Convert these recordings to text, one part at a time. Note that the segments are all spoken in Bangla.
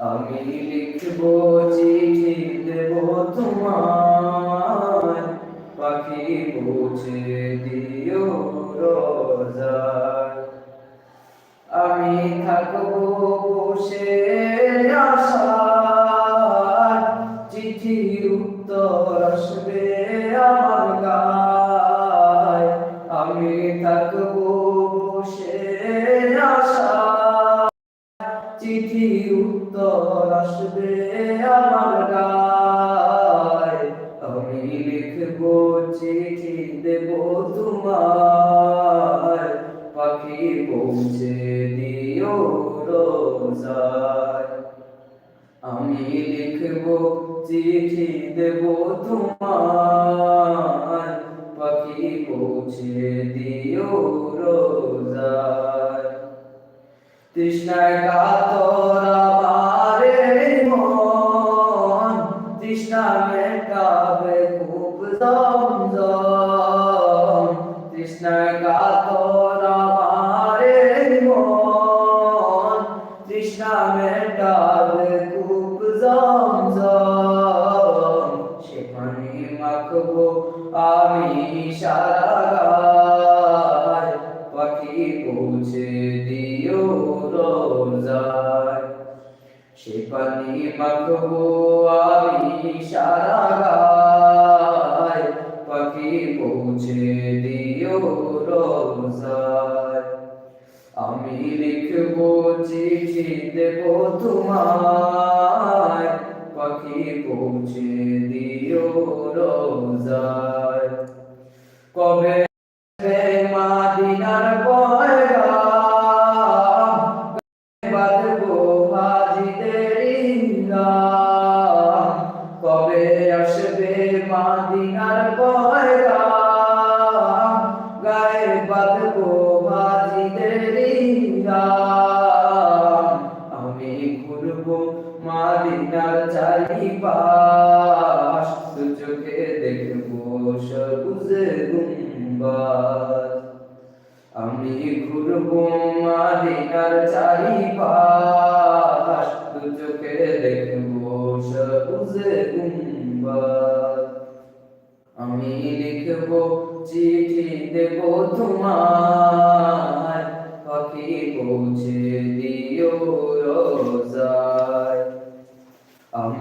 আমি লিখব চিঠি, দেব তোমার পাখি পৌঁছে দিও রোজায়। আমি থাকব বসে আশায়। চিঠির উত্তর আসবে আমার গায়। আমি থাকব উত্তর আসবে আমার আমি লিখব চিঠি, দেব তোমার পাখি পৌঁছে দিও রোজায়। আমি লিখব চিঠি, দেব তোমার পাখি পৌঁছে দিও রোজায়। তৃষ্ণায় কাতর গায়। পাখি পৌঁছে দিও রোজায় সে পানি মাখবো আমি সারা গায়। পাখি পৌঁছে দিও রোজায় আমি লিখব চিঠি দেব তোমায়। পাখি পৌঁছে দিও রোজায় কবে মাদিনার কবে আসবে মাদিনার পয়গাম ঘুরবো মাদিনার চারিপাশ চোখে দেখব সবুজ গুম্বাদ আমি ঘুরবো মাদিনার চারিপাশ চোখে দেখব সবুজ গুম্বাদ আমি লিখব চিঠি দেব তোমার পাখি পৌঁছে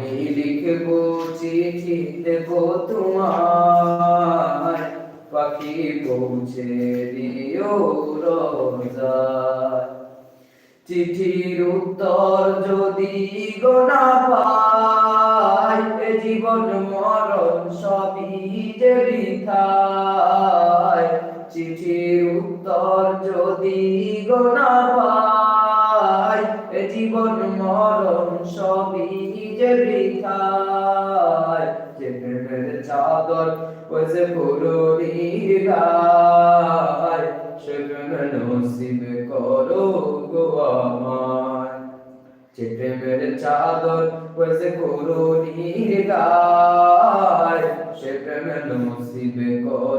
লিখব, চিঠি দেব তোমার পাখি পৌঁছে দিও রোজায়। চিঠির উত্তর যদি গোনা পাই জীবন মরণ সবই যে চিঠির উত্তর যদি গোনা পাই এ জীবন মরণ সবই যে বৃথায়। যে প্রেমের চাদর ওই যে পুরোর গায় সে করো গো আমার যে প্রেমের চাদর ওই যে পুরোর গায় সে প্রেম নসিব করো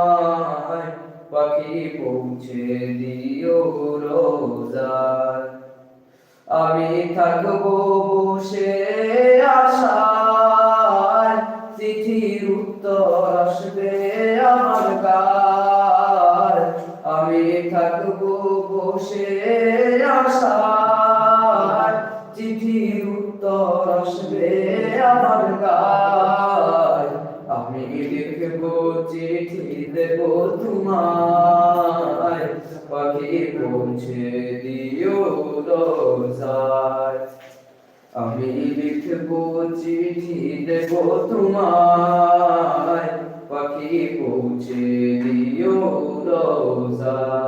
বসে আশায় চিঠির উত্তর আসবে আমার গার আমি লিখব চিঠি দেব তোমায়। পাখি পৌঁছে দিও রোজায় আমি লিখব চিঠি দেব তোমায়। পাখি পৌঁছে দিও রোজায়